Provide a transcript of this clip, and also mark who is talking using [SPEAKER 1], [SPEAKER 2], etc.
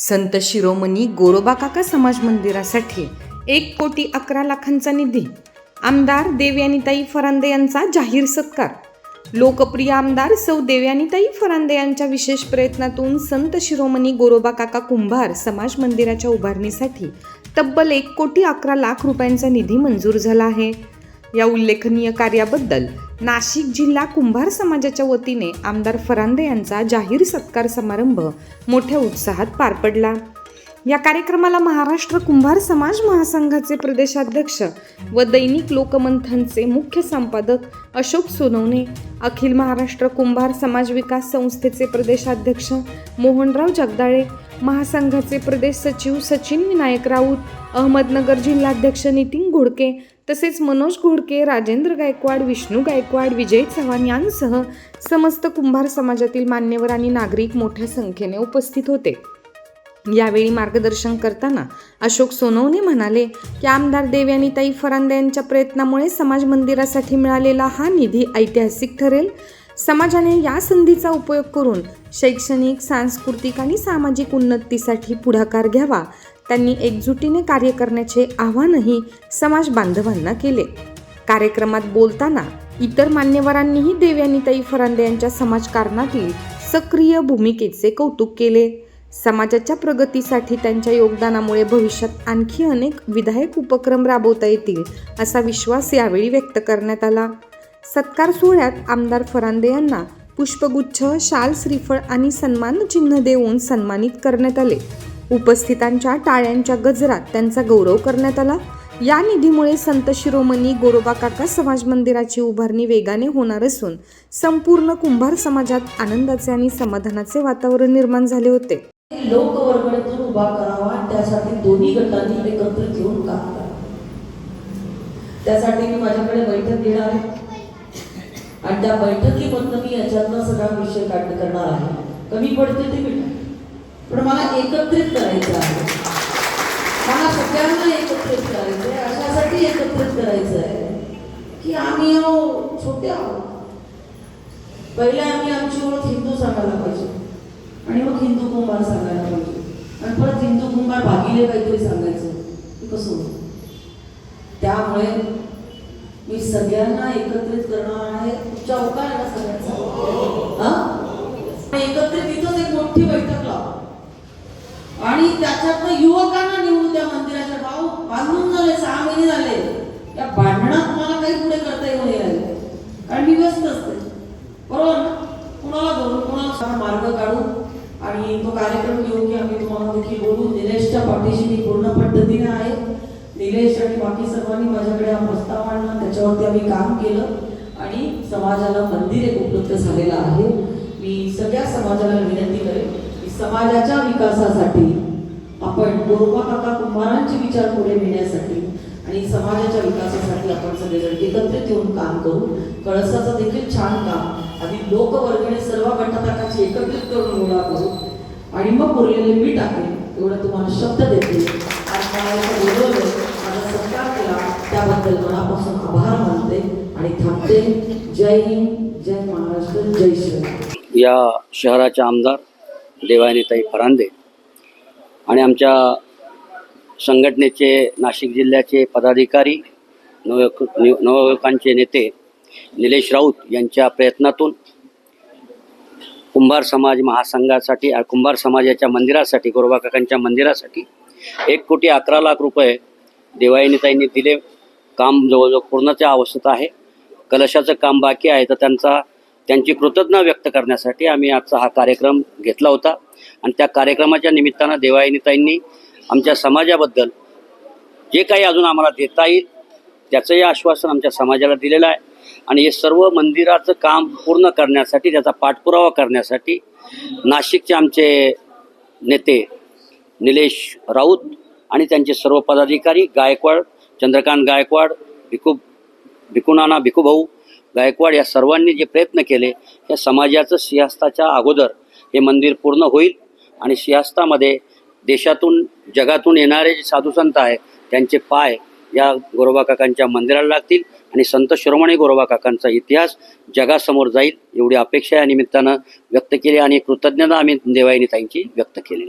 [SPEAKER 1] संत शिरोमणी गोरोबा काका समाज मंदिरासाठी एक कोटी अकरा लाखांचा निधी. आमदार देवयानीताई फरांदे यांचा जाहीर सत्कार. लोकप्रिय आमदार सौ देवयानीताई फरांदे यांच्या विशेष प्रयत्नातून संत शिरोमणी गोरोबा काका कुंभार समाज मंदिराच्या उभारणीसाठी तब्बल एक कोटी अकरा लाख रुपयांचा निधी मंजूर झाला आहे. या उल्लेखनीय कार्याबद्दल नाशिक जिल्हा कुंभार समाजाच्या वतीने आमदार फरांदे यांचा जाहीर सत्कार समारंभ मोठ्या उत्साहात पार पडला. या कार्यक्रमाला महाराष्ट्र कुंभार समाज महासंघाचे प्रदेशाध्यक्ष व दैनिक लोकमंथनचे मुख्य संपादक अशोक सोनवणे अखिल महाराष्ट्र कुंभार समाज विकास संस्थेचे प्रदेशाध्यक्ष मोहनराव जगदाळे महासंघाचे प्रदेश सचिव सचिन विनायक राऊत अहमदनगर जिल्हाध्यक्ष नितीन घोडके तसेच मनोज घोडके राजेंद्र गायकवाड विष्णू गायकवाड विजय चव्हाण यांसह समस्त कुंभार समाजातील मान्यवर आणि नागरिक मोठ्या संख्येने उपस्थित होते. यावेळी मार्गदर्शन करताना अशोक सोनवणे म्हणाले की आमदार देवयानीताई फरांदे यांच्या प्रयत्नामुळे समाज मंदिरासाठी मिळालेला हा निधी ऐतिहासिक ठरेल. समाजाने या संधीचा उपयोग करून शैक्षणिक सांस्कृतिक आणि सामाजिक उन्नतीसाठी पुढाकार घ्यावा. त्यांनी एकजुटीने कार्य करण्याचे आवाहनही समाज बांधवांना केले. कार्यक्रमात बोलताना इतर मान्यवरांनीही देवयानीताई फरांदे यांच्या समाजकारणातील सक्रिय भूमिकेचे कौतुक केले. समाजाच्या प्रगतीसाठी त्यांच्या योगदानामुळे भविष्यात आणखी अनेक विधायक उपक्रम राबवता येतील असा विश्वास यावेळी व्यक्त करण्यात आला. सत्कार सोहळ्यात आमदार फरांदे यांना पुष्पगुच्छ शाल श्रीफळ आणि सन्मानचिन्ह देऊन सन्मानित करण्यात आले. उपस्थितांच्या टाळ्यांच्या गजरात त्यांचा गौरव करण्यात आला. या निधीमुळे संत शिरोमणी गोरोबा काका समाज मंदिराची उभारणी वेगाने होणार असून संपूर्ण कुंभार समाजात आनंदाचे आणि समाधानाचे वातावरण निर्माण झाले होते.
[SPEAKER 2] लोकवर्गणीतून उभा करावा त्यासाठी दोन्ही गटांनी एकत्र येऊन काम करा त्यासाठी मी माझ्याकडे बैठक घेणार आहे. आणि त्या बैठकीमधनं मी याच्यातनं सगळा विषय काढ करणार आहे. कमी पडते ते मी पण मला एकत्रित करायचं आहे. मला सगळ्यांना एकत्रित करायचं आहे. अशासाठी एकत्रित करायचं आहे की आम्ही अहो छोटे आहोत. पहिले आम्ही आमची ओळख हिंदू सांगायला पाहिजे. आणि मग हिंदू कुंभार सांगायला पाहिजे. आणि परत हिंदू कुंभार भागिले काहीतरी सांगायचं. कसं होतं त्यामुळे मी सगळ्यांना एकत्रित करणार आहे. तुमच्या आहे ना सगळ्यांचा. हा? एकत्रित इथंच एक मोठी बैठक लाव. आणि त्याच्यातनं युवकांना निवडून त्या मंदिराच्या भाऊ. बांधून झाले सहा महिने झाले. त्या भांडणात मला काही पुढे करता येऊ नये. कारण मी व्यस्त असते. बरोबर ना? कुणाला धरून कुणाला मार्ग काढू? आणि तो कार्यक्रम घेऊ की आम्ही तुम्हाला देखील बोलू? निलेशच्या पाठीशी मी पूर्ण पद्धतीने आहे. निलेश आणि बाकी सर्वांनी माझ्याकडे हा प्रस्ताव आणला. त्याच्यावरती आम्ही काम केलं आणि समाजाला मंदिर एक उपलब्ध झालेलं आहे. मी सगळ्या समाजाला विनंती करेन की समाजाच्या विकासासाठी आपण गोरोबा काका कुंभारांचे विचार पुढे नेण्यासाठी आणि समाजाच्या विकासासाठी आपण सगळेजण एकत्रित येऊन काम करू. कळसाचं देखील छान काम. आधी लोकवर्गणी सर्व घटकाची एकत्रित करून गोळा करू. आणि मग उरलेले मी टाकेन. एवढं तुम्हाला शब्द देते. आज मला बोलवलं त्याबद्दल मनापासून आभार मानते आणि थांबते. जय हिंद जय महाराष्ट्र जय श्री
[SPEAKER 3] या शहराच्या आमदार देवानीताई फरांदे आणि आमच्या संघटनेचे नाशिक जिल्ह्याचे पदाधिकारी नवयुवक नवयुवकांचे नेते निलेश राऊत यांच्या प्रयत्नातून कुंभार समाज महासंघासाठी कुंभार समाजाच्या मंदिरासाठी गोरोबा काकांच्या मंदिरासाठी एक कोटी अकरा लाख रुपये देवायनीताईंनी दिले. काम जवळजवळ पूर्णच्या अवस्थेत आहे. कलशाचं काम बाकी आहे तर त्यांचा त्यांची कृतज्ञता व्यक्त करण्यासाठी आम्ही आजचा हा कार्यक्रम घेतला होता. आणि त्या कार्यक्रमाच्या निमित्तानं देवायनीताईंनी आमच्या समाजाबद्दल जे काही अजून आम्हाला देता येईल त्याचंही आश्वासन आमच्या समाजाला दिलेलं आहे. आणि हे सर्व मंदिराचं काम पूर्ण करण्यासाठी त्याचा पाठपुरावा करण्यासाठी नाशिकचे आमचे नेते निलेश राऊत आणि त्यांचे सर्व पदाधिकारी गायकवाड चंद्रकांत गायकवाड भिकू भिकुनाना भिकूभाऊ गायकवाड या सर्वांनी जे प्रयत्न केले या समाजाचं सिंहस्थाच्या अगोदर हे मंदिर पूर्ण होईल आणि सिंहस्थामध्ये देशातून जगातून येणारे जे साधू संत आहे त्यांचे पाय या गोरोबा काकांच्या मंदिराला लागतील आणि संत शिरोमणी गोरोबा काकांचा इतिहास जगासमोर जाईल एवढी अपेक्षा या निमित्तानं व्यक्त केली आणि कृतज्ञता आम्ही देवायनी ताईंची व्यक्त केली